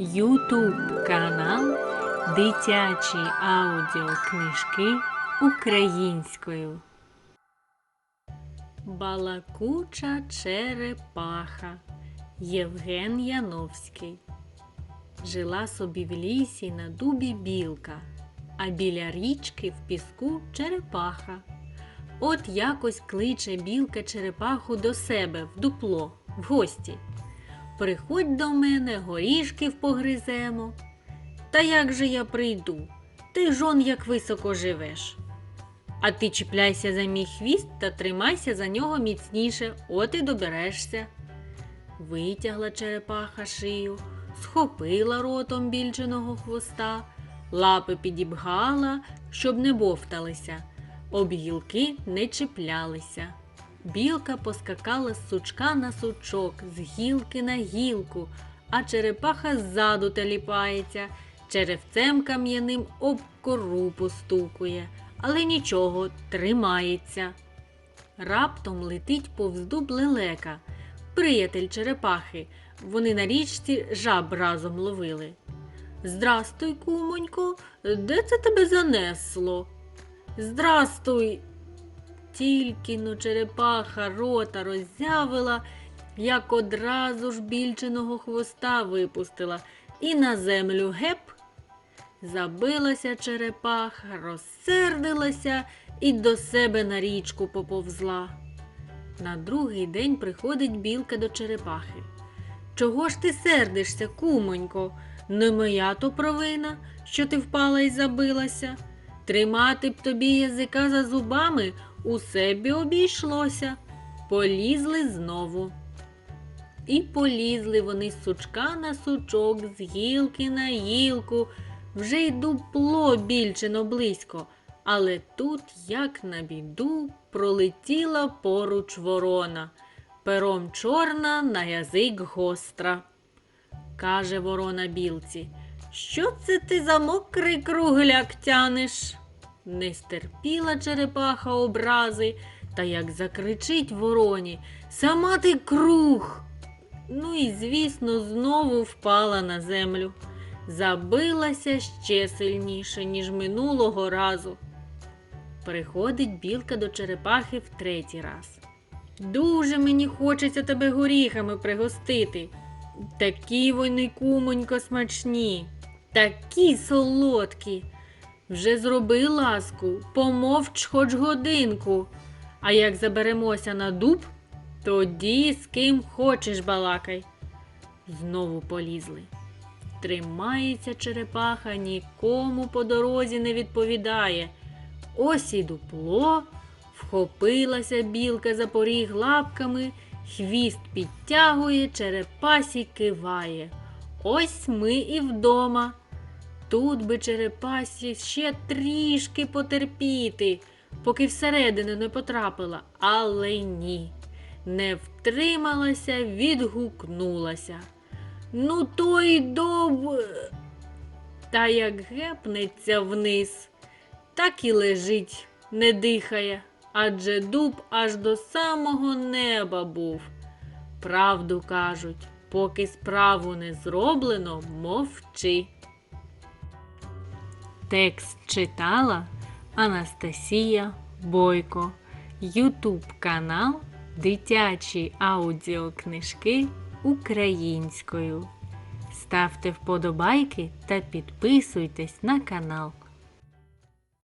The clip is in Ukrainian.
Ютуб канал Дитячі аудіокнижки українською. Балакуча черепаха Євген Яновський. Жила собі в лісі на дубі білка, а біля річки в піску черепаха. От якось кличе білка черепаху до себе в дупло, в гості. Приходь до мене, горішків погриземо. Та як же я прийду? Ти жон як високо живеш. А ти чіпляйся за мій хвіст та тримайся за нього міцніше, от і доберешся. Витягла черепаха шию, схопила ротом більченого хвоста, лапи підібгала, щоб не бовталися, об гілки не чіплялися. Білка поскакала з сучка на сучок, з гілки на гілку, а черепаха ззаду теліпається, черевцем кам'яним об кору постукує, але нічого, тримається. Раптом летить повз дуб лелека, приятель черепахи. Вони на річці жаб разом ловили. Здрастуй, кумонько, де це тебе занесло? Здрастуй, тільки но черепаха рота роззявила, як одразу ж більченого хвоста випустила і на землю геп. Забилася черепаха, розсердилася і до себе на річку поповзла. На другий день приходить білка до черепахи. Чого ж ти сердишся, кумонько? Не моя то провина, що ти впала і забилася. Тримати б тобі язика за зубами усе б обійшлося. Полізли знову. І полізли вони з сучка на сучок, з гілки на гілку, вже й дупло більчино близько. Але тут, як на біду, пролетіла поруч ворона, пером чорна на язик гостра. Каже ворона білці, що це ти за мокрий кругляк тянеш? Не стерпіла черепаха образи, та як закричить вороні, сама ти круг. Ну і, звісно, знову впала на землю. Забилася ще сильніше, ніж минулого разу. Приходить білка до черепахи в третій раз. Дуже мені хочеться тебе горіхами пригостити. Такі вони, кумонько, смачні, такі солодкі. Вже зроби ласку, помовч хоч годинку. А як заберемося на дуб, тоді з ким хочеш балакай. Знову полізли. Тримається черепаха, нікому по дорозі не відповідає. Ось і дупло, вхопилася білка за поріг лапками, хвіст підтягує, черепасі киває. Ось ми і вдома. Тут би черепасі ще трішки потерпіти, поки всередину не потрапила, але ні. Не втрималася, відгукнулася. Ну, то й дов. Та як гепнеться вниз, так і лежить, не дихає, адже дуб аж до самого неба був. Правду кажуть, поки справу не зроблено, мовчи. Текст читала Анастасія Бойко. Ютуб канал Дитячі аудіокнижки українською. Ставте вподобайки та підписуйтесь на канал.